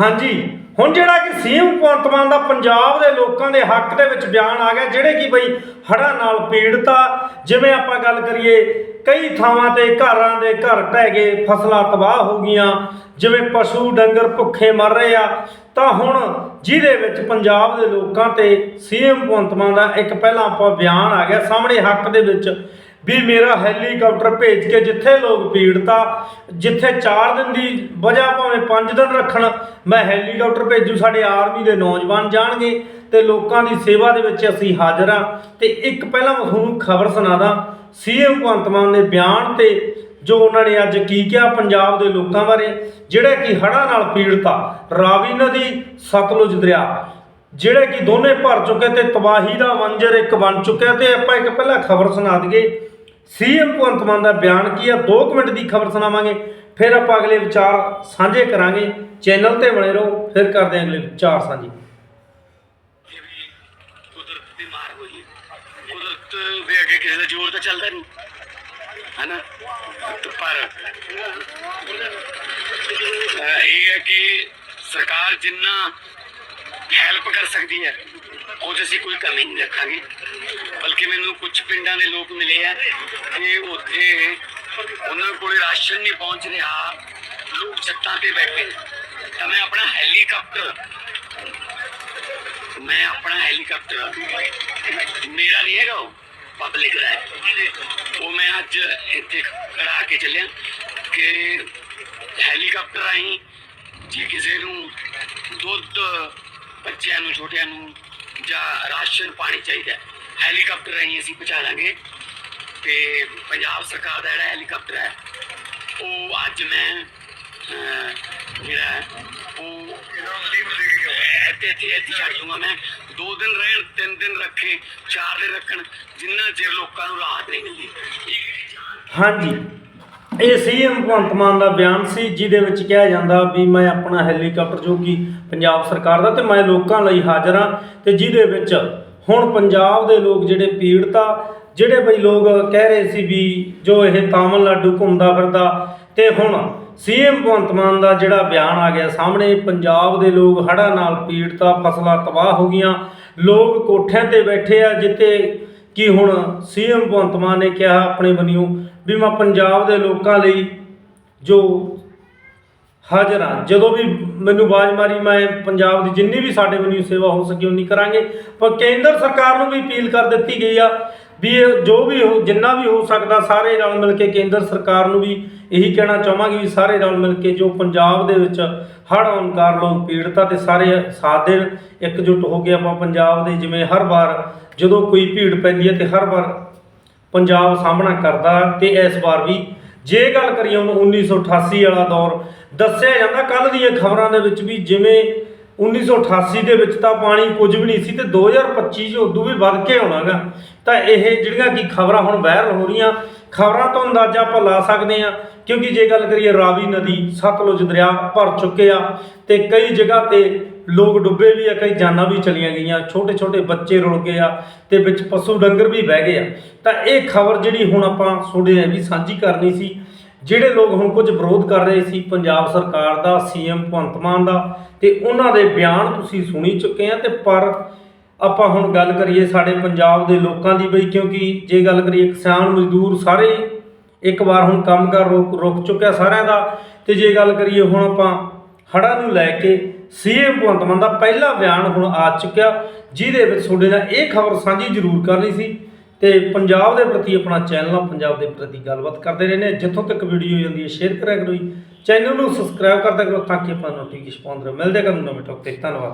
ਹਾਂਜੀ। ਹੁਣ ਜਿਹੜਾ ਕਿ ਸੀਐਮ ਭਗਵੰਤ ਮਾਨ ਦਾ ਪੰਜਾਬ ਦੇ ਲੋਕਾਂ ਦੇ ਹੱਕ ਦੇ ਵਿੱਚ ਬਿਆਨ ਆ ਗਿਆ, ਜਿਹੜੇ ਕਿ ਬਈ ਹੜ੍ਹਾਂ ਨਾਲ ਪੀੜਤ ਆ। ਜਿਵੇਂ ਆਪਾਂ ਗੱਲ ਕਰੀਏ, ਕਈ ਥਾਵਾਂ ਤੇ ਘਰਾਂ ਦੇ ਘਰ ਢਹਿ ਗਏ, ਫਸਲਾਂ ਤਬਾਹ ਹੋ ਗਈਆਂ। ਜਿਵੇਂ ਪਸ਼ੂ ਡੰਗਰ ਭੁੱਖੇ ਮਰ ਰਹੇ ਆ। ਤਾਂ ਹੁਣ ਜਿਹਦੇ ਵਿੱਚ ਪੰਜਾਬ ਦੇ ਲੋਕਾਂ ਤੇ ਸੀਐਮ ਭਗਵੰਤ ਮਾਨ ਦਾ ਇੱਕ ਪਹਿਲਾਂ ਆਪਾਂ ਬਿਆਨ ਆ ਗਿਆ, ਸਾਹਮਣੇ ਹੱਕ ਦੇ ਵਿੱਚ ਵੀ ਮੇਰਾ ਹੈਲੀਕਾਪਟਰ ਭੇਜ ਕੇ ਜਿੱਥੇ ਲੋਕ ਪੀੜਤਾ, ਜਿੱਥੇ 4 ਦਿਨ ਦੀ ਵਜ੍ਹਾ ਭਾਵੇਂ 5 ਦਿਨ ਰੱਖਣ, ਮੈਂ ਹੈਲੀਕਾਪਟਰ ਭੇਜੂ, ਸਾਡੇ ਆਰਮੀ ਦੇ ਨੌਜਵਾਨ ਜਾਣਗੇ ਤੇ ਲੋਕਾਂ ਦੀ ਸੇਵਾ ਦੇ ਵਿੱਚ ਅਸੀਂ ਹਾਜ਼ਰ ਆ ਤੇ ਇੱਕ ਪਹਿਲਾਂ ਮੈਂ ਤੁਹਾਨੂੰ ਖਬਰ ਸੁਣਾਦਾ, ਸੀਐਮ ਭਗਵੰਤ ਮਾਨ ਦੇ ਬਿਆਨ ਤੇ ਜੋ ਉਹਨਾਂ ਨੇ ਅੱਜ ਕੀ ਕਿਹਾ ਪੰਜਾਬ ਦੇ ਲੋਕਾਂ ਬਾਰੇ, ਜਿਹੜੇ ਕਿ ਹੜ੍ਹਾਂ ਨਾਲ ਪੀੜਤਾ, ਰਾਵੀ ਨਦੀ, ਸਤਲੁਜ ਦਰਿਆ। ਜਿਹੜੇ ਕਿ ਦੋਨੇ ਭਰ ਚੁੱਕੇ ਤੇ ਤਬਾਹੀ ਦਾ ਮੰਜ਼ਰ ਇੱਕ ਬਣ ਚੁੱਕਿਆ ਤੇ ਆਪਾਂ ਇੱਕ ਪਹਿਲਾਂ ਖਬਰ ਸੁਣਾ ਦਈਏ। ਸੀਐਮ ਭਗਵੰਤ ਮਾਨ ਦਾ ਬਿਆਨ ਕੀ ਆ? 2 ਮਿੰਟ ਦੀ ਖਬਰ ਸੁਣਾਵਾਂਗੇ। ਫਿਰ ਆਪਾਂ ਅਗਲੇ ਵਿਚਾਰ ਸਾਂਝੇ ਕਰਾਂਗੇ। ਚੈਨਲ ਤੇ ਬਣੇ ਰਹੋ। ਫਿਰ ਕਰਦੇ ਹਾਂ ਅਗਲੇ ਵਿਚਾਰ ਸਾਂਝੇ। ਕੁਦਰਤ ਦੀ ਮਾਰ ਹੋਈ ਕੁਦਰਤ ਦੇ ਅੱਗੇ ਕਿਸੇ ਦਾ ਜ਼ੋਰ ਤਾਂ ਚੱਲਦਾ ਨਹੀਂ। ਹੈਨਾ? ਪਰ ਇਹ ਹੈ ਕਿ ਸਰਕਾਰ ਜਿੰਨਾ ਹੈਲਪ ਕਰ ਸਕਦੀ ਹੈ। ਉਹ 'ਚ ਅਸੀਂ ਕੋਈ ਕਮੀ ਨਹੀਂ ਰੱਖਾਂਗੇ। ਬਲਕਿ ਮੈਨੂੰ ਕੁਝ ਪਿੰਡਾਂ ਦੇ ਲੋਕ ਮਿਲੇ ਆ ਕਿ ਉੱਥੇ ਉਹਨਾਂ ਕੋਲੇ ਰਾਸ਼ਨ ਨਹੀਂ ਪਹੁੰਚ ਰਿਹਾ। ਲੋਕ ਛੱਤਾਂ ਤੇ ਬੈਠੇ ਤਾਂ ਮੈਂ ਆਪਣਾ ਹੈਲੀਕਾਪਟਰ, ਮੈਂ ਆਪਣਾ ਹੈਲੀਕਾਪਟਰ ਮੇਰਾ ਨਹੀਂ ਹੈਗਾ, ਉਹ ਪਬਲਿਕ ਦਾ ਹੈ। ਉਹ ਮੈਂ ਅੱਜ ਇੱਥੇ ਕਰਾ ਕੇ ਚੱਲਿਆ ਕਿ ਹੈਲੀਕਾਪਟਰ ਆਈ, ਜੇ ਕਿਸੇ ਨੂੰ ਦੁੱਧ ਬੱਚਿਆਂ ਨੂੰ ਛੋਟਿਆਂ ਨੂੰ ਜਾਂ ਰਾਸ਼ਨ ਪਾਣੀ ਚਾਹੀਦਾ ਹੈ, ਹੈਲੀਕਾਪਟਰ ਰਾਹੀਂ ਅਸੀਂ ਪਹੁੰਚਾ ਦਾਂਗੇ ਤੇ ਪੰਜਾਬ ਸਰਕਾਰ ਦਾ ਜਿਹੜਾ ਹੈਲੀਕਾਪਟਰ ਹੈ ਉਹ ਅੱਜ ਮੈਂ ਜਿਹੜਾ ਉਹ ਇੱਥੇ ਇੱਥੇ ਇੱਥੇ ਛੱਡ ਦੂੰਗਾ ਮੈਂ। ਦੋ ਦਿਨ ਰਹਿਣ ਤਿੰਨ ਦਿਨ ਰੱਖੇ ਚਾਰ ਦਿਨ ਰੱਖਣ ਜਿੰਨਾ ਚਿਰ ਲੋਕਾਂ ਨੂੰ ਰਾਹਤ ਨਹੀਂ ਮਿਲਦੀ। ਹਾਂਜੀ। ਇਹ ਸੀਐਮ ਭਗਵੰਤ ਮਾਨ ਦਾ ਬਿਆਨ ਸੀ, ਜਿਹਦੇ ਵਿੱਚ ਕਿਹਾ ਜਾਂਦਾ ਵੀ ਮੈਂ ਆਪਣਾ ਹੈਲੀਕਾਪਟਰ ਜੋ ਕਿ ਪੰਜਾਬ ਸਰਕਾਰ ਦਾ ਤੇ ਮੈਂ ਲੋਕਾਂ ਲਈ ਹਾਜ਼ਰ ਹਾਂ ਤੇ ਜਿਹਦੇ ਵਿੱਚ ਹੁਣ ਪੰਜਾਬ ਦੇ ਲੋਕ ਜਿਹੜੇ ਪੀੜਤ ਆ, ਜਿਹੜੇ ਬਈ ਲੋਕ ਕਹਿ ਰਹੇ ਸੀ ਵੀ ਜੋ ਇਹ ਤਾਮਿਲਨਾਡੂ ਘੁੰਮਦਾ ਫਿਰਦਾ, ਤੇ ਹੁਣ ਸੀਐਮ ਭਗਵੰਤ ਮਾਨ ਦਾ ਜਿਹੜਾ ਬਿਆਨ ਆ ਗਿਆ ਸਾਹਮਣੇ, ਪੰਜਾਬ ਦੇ ਲੋਕ ਹੜ੍ਹਾਂ ਨਾਲ ਪੀੜਤ ਆ, ਫਸਲਾਂ ਤਬਾਹ ਹੋ ਗਈਆਂ, ਲੋਕ ਕੋਠਿਆਂ ਤੇ ਬੈਠੇ ਆ ਜਿੱਤੇ ਕਿ ਹੁਣ ਸੀਐਮ ਭਗਵੰਤ ਮਾਨ ਨੇ ਕਿਹਾ ਆਪਣੇ ਬੰਨਿਓ ਵੀ ਮੈਂ ਪੰਜਾਬ ਦੇ ਲੋਕਾਂ ਲਈ ਜੋ ਹਾਜ਼ਰ ਹਾਂ। ਜਦੋਂ ਵੀ ਮੈਨੂੰ ਬਾਜ਼ ਮਾਰੀ, ਮੈਂ ਪੰਜਾਬ ਦੀ ਜਿੰਨੀ ਵੀ ਸਾਡੇ ਵੱਲੋਂ ਸੇਵਾ ਹੋ ਸਕੀ ਉਨੀ ਕਰਾਂਗੇ। ਪਰ ਕੇਂਦਰ ਸਰਕਾਰ ਨੂੰ ਵੀ ਅਪੀਲ ਕਰ ਦਿੱਤੀ ਗਈ ਆ ਵੀ ਇਹ ਜੋ ਵੀ ਹੋ, ਜਿੰਨਾ ਵੀ ਹੋ ਸਕਦਾ, ਸਾਰੇ ਰਲ ਮਿਲ ਕੇ ਕੇਂਦਰ ਸਰਕਾਰ ਨੂੰ ਵੀ ਇਹੀ ਕਹਿਣਾ ਚਾਹਾਂਗੇ ਵੀ ਸਾਰੇ ਰਲ ਮਿਲ ਕੇ ਜੋ ਪੰਜਾਬ ਦੇ ਵਿੱਚ ਹੜ੍ਹ ਆਉਣ ਕਾਰਨ ਲੋਕ ਪੀੜਤਾ ਤੇ ਸਾਰੇ ਸਾਥ ਦੇਣ। ਇਕਜੁੱਟ ਹੋ ਕੇ ਆਪਾਂ ਪੰਜਾਬ ਦੇ ਜਿਵੇਂ ਹਰ ਵਾਰ ਜਦੋਂ ਕੋਈ ਭੀੜ ਪੈਂਦੀ ਹੈ ਤੇ ਹਰ ਵਾਰ ਪੰਜਾਬ ਸਾਹਮਣਾ ਕਰਦਾ ਤੇ ਇਸ ਵਾਰ ਵੀ ਜੇ ਗੱਲ ਕਰੀਏ ਹੁਣ 1988 ਵਾਲਾ ਦੌਰ, ਦੱਸਿਆ ਜਾਂਦਾ ਕੱਲ ਦੀਆਂ ਖਬਰਾਂ ਦੇ ਵਿੱਚ ਵੀ ਜਿਵੇਂ 1988 ਦੇ ਵਿੱਚ ਤਾਂ ਪਾਣੀ ਕੁਝ ਵੀ ਨਹੀਂ ਸੀ ਤੇ 2025 ਚ ਉਦੋਂ ਵੀ ਵੱਧ ਕੇ ਆਉਣਾਗਾ ਤਾਂ ਇਹ ਜਿਹੜੀਆਂ ਕੀ ਖਬਰਾਂ ਹੁਣ ਵਾਇਰਲ ਹੋ ਰਹੀਆਂ, ਖਬਰਾਂ ਤੋਂ ਅੰਦਾਜ਼ਾ ਆਪਾਂ ਲਾ ਸਕਦੇ ਆ ਕਿਉਂਕਿ ਜੇ ਗੱਲ ਕਰੀਏ ਰਾਵੀ ਨਦੀ, ਸਤਲੁਜ ਦਰਿਆ ਭਰ ਚੁੱਕੇ ਆ ਤੇ ਕਈ ਜਗ੍ਹਾ ਤੇ ਲੋਕ ਡੁੱਬੇ ਵੀ ਆ, ਕਈ ਜਾਨਾਂ ਵੀ ਚਲੀਆਂ ਗਈਆਂ ਛੋਟੇ ਛੋਟੇ ਬੱਚੇ ਰੁਲ ਗਏ ਆ ਤੇ ਵਿੱਚ ਪਸ਼ੂ ਡੰਗਰ ਵੀ ਬਹਿ ਗਏ ਆ। ਤਾਂ ਇਹ ਖਬਰ ਜਿਹੜੀ ਹੁਣ ਆਪਾਂ ਤੁਹਾਡੇ ਨਾਲ ਵੀ ਸਾਂਝੀ ਕਰਨੀ ਸੀ, ਜਿਹੜੇ ਲੋਕ ਹੁਣ ਕੁਝ ਵਿਰੋਧ ਕਰ ਰਹੇ ਸੀ, ਪੰਜਾਬ ਸਰਕਾਰ ਦਾ, ਸੀਐਮ ਭਗਵੰਤ ਮਾਨ ਦਾ, ਤੇ ਉਹਨਾਂ ਦੇ ਬਿਆਨ ਤੁਸੀਂ ਸੁਣੀ ਚੁੱਕੇ ਆ, ਤੇ ਪਰ ਆਪਾਂ ਹੁਣ ਗੱਲ ਕਰੀਏ ਸਾਡੇ ਪੰਜਾਬ ਦੇ ਲੋਕਾਂ ਦੀ ਬਈ, ਕਿਉਂਕਿ ਜੇ ਗੱਲ ਕਰੀਏ ਕਿਸਾਨ ਮਜ਼ਦੂਰ ਸਾਰੇ ਇੱਕ ਵਾਰ ਹੁਣ ਕੰਮਕਾਰ ਰੁਕ ਰੁਕ ਚੁੱਕਿਆ ਸਾਰਿਆਂ ਦਾ, ਤੇ ਜੇ ਗੱਲ ਕਰੀਏ ਹੁਣ ਆਪਾਂ ਹੜ੍ਹਾਂ ਨੂੰ ਲੈ ਕੇ ਸੀਐਮ ਭਗਵੰਤ ਮਾਨ ਦਾ ਪਹਿਲਾ ਬਿਆਨ ਹੁਣ ਆ ਚੁੱਕਿਆ, ਜਿਹਦੇ ਵਿੱਚ ਤੁਹਾਡੇ ਨਾਲ ਇਹ ਖਬਰ ਸਾਂਝੀ ਜ਼ਰੂਰ ਕਰਨੀ ਸੀ ਤੇ ਪੰਜਾਬ ਦੇ ਪ੍ਰਤੀ ਆਪਣਾ ਚੈਨਲ ਆ, ਪੰਜਾਬ ਦੇ ਪ੍ਰਤੀ ਗੱਲਬਾਤ ਕਰਦੇ ਰਹਿੰਦੇ ਹਾਂ। ਜਿੱਥੋਂ ਤੱਕ ਵੀਡੀਓ ਜਾਂਦੀ ਹੈ, ਸ਼ੇਅਰ ਕਰਿਆ ਕਰੋ ਜੀ। ਚੈਨਲ ਨੂੰ ਸਬਸਕ੍ਰਾਈਬ ਕਰਦਾ ਕਰੋ ਤਾਂ ਕਿ ਆਪਾਂ ਨੋਟੀਫਿਕੇਸ਼ਨ ਪਾਉਂਦੇ ਰਹੋ ਮਿਲਦੇ ਹਾਂ। ਕੱਲ੍ਹ ਨੂੰ ਨਵੇਂ ਟੌਪਿਕ ਤੇ। ਧੰਨਵਾਦ।